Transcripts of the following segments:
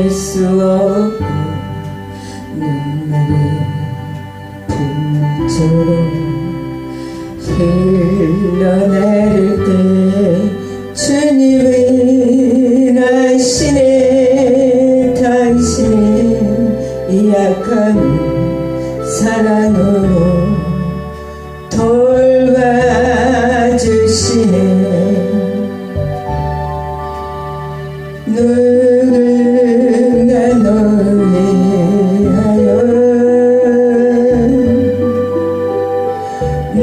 알수 없고 눈물이 빗물처럼 흘러내릴 때 주님은 아시네 당신은 이 약한 사랑으로 돌봐주시네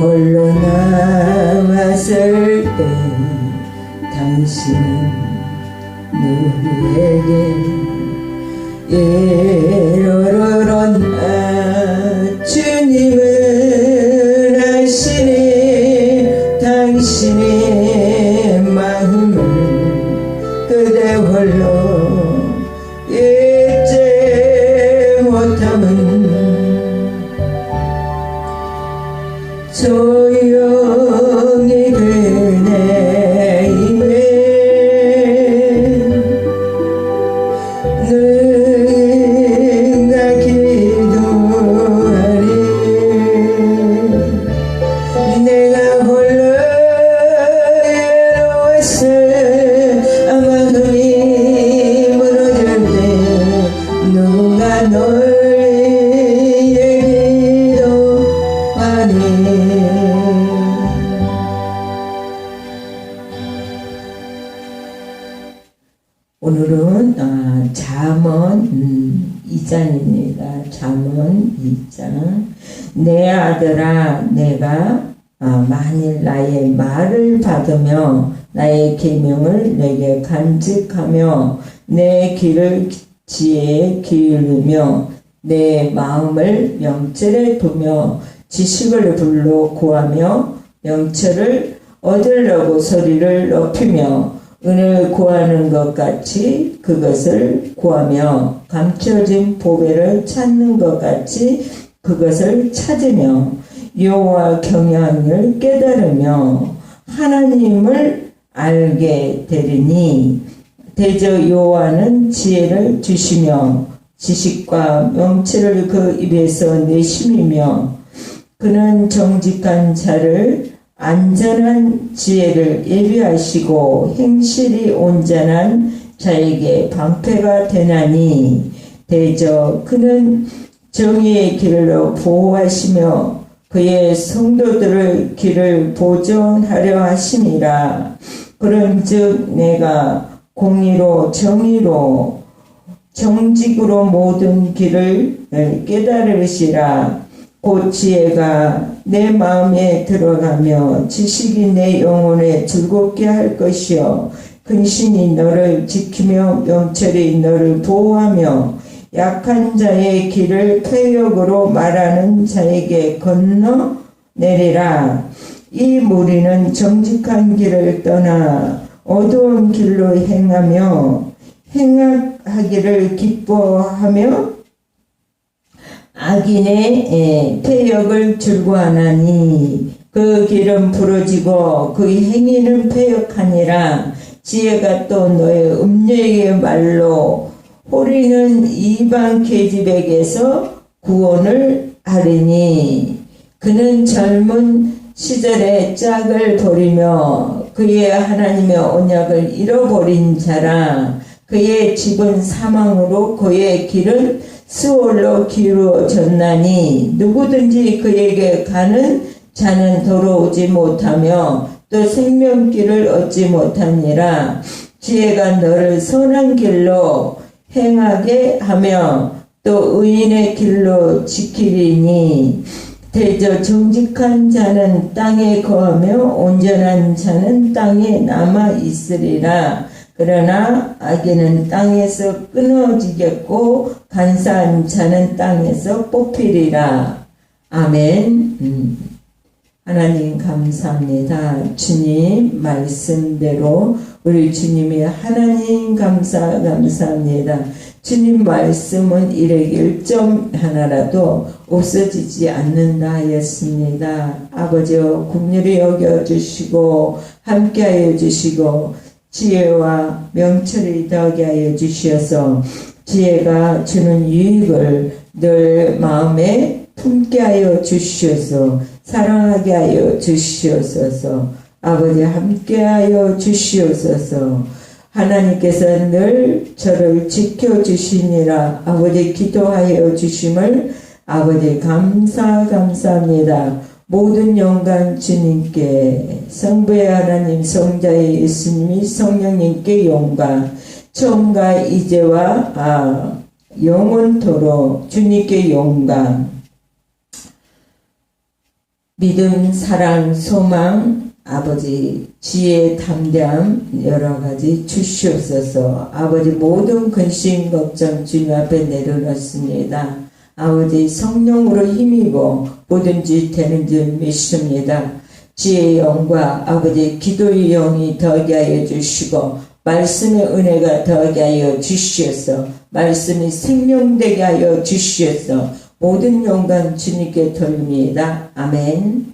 홀로 남았을 때 당신은 누구에게 이로로론 아 주님은 아시네 당신의 마음을 그대 홀로 잊지 못함은 오늘은 아, 잠언 음, 2장입니다. 잠언 2장 내 아들아 내가 아, 만일 나의 말을 받으며 나의 계명을 내게 간직하며 내 길을 지혜에 기울이며 내 마음을 명철에 두며 지식을 불러 구하며 명철을 얻으려고 소리를 높이며 은을 구하는 것 같이 그것을 구하며 감춰진 보배를 찾는 것 같이 그것을 찾으며 여호와 경영을 깨달으며 하나님을 알게 되리니 대저 여호와는 지혜를 주시며 지식과 명철을 그 입에서 내심이며 그는 정직한 자를 안전한 지혜를 예비하시고 행실이 온전한 자에게 방패가 되나니 대저 그는 정의의 길로 보호하시며 그의 성도들의 길을 보존하려 하심이라. 그런즉 내가 공의로 정의로 정직으로 모든 길을 깨달으시라 곧 지혜가 내 마음에 들어가며 지식이 내 영혼에 즐겁게 할 것이요. 근신이 너를 지키며 명철이 너를 보호하며 약한 자의 길을 폐역으로 말하는 자에게 건너 내리라. 이 무리는 정직한 길을 떠나 어두운 길로 행하며 행하기를 기뻐하며 악인의 폐역을 줄고하나니 그 길은 부러지고 그 행위는 폐역하니라. 지혜가 또 너의 음녀의 말로 호리는 이방 계집에게서 구원을 하리니. 그는 젊은 시절에 짝을 버리며 그의 하나님의 언약을 잃어버린 자라. 그의 집은 사망으로 그의 길은 수월로 기울어졌나니 누구든지 그에게 가는 자는 돌아오지 못하며 또 생명길을 얻지 못하니라. 지혜가 너를 선한 길로 행하게 하며 또 의인의 길로 지키리니 대저 정직한 자는 땅에 거하며 온전한 자는 땅에 남아 있으리라 그러나 악인은 땅에서 끊어지겠고 간사한 자는 땅에서 뽑히리라. 아멘. 음. 하나님 감사합니다. 주님 말씀대로 우리 주님이 하나님 감사 감사합니다. 주님 말씀은 이르길 점 하나라도 없어지지 않는다 하였습니다. 아버지여 국률이 여겨 주시고 함께하여 주시고 지혜와 명철을 더하게 하여 주시어서 지혜가 주는 유익을 늘 마음에 품게 하여 주시어서 사랑하게 하여 주시옵소서 아버지 함께 하여 주시옵소서 하나님께서 늘 저를 지켜주시니라. 아버지 기도하여 주심을 아버지 감사 감사합니다 모든 영광 주님께 성부의 하나님 성자의 예수님이 성령님께 영광 처음과 이제와 아, 영원토록 주님께 영광 믿음, 사랑, 소망, 아버지, 지혜, 담대함, 여러 가지 주시옵소서. 아버지, 모든 근심, 걱정 주님 앞에 내려놓습니다. 아버지, 성령으로 힘입어 뭐든지 되는 줄 믿습니다. 지혜의 영과 아버지, 기도의 영이 더하게 하여 주시고, 말씀의 은혜가 더하게 하여 주시옵소서. 말씀이 생명되게 하여 주시옵소서. 모든 영광 주님께 돌립니다. 아멘.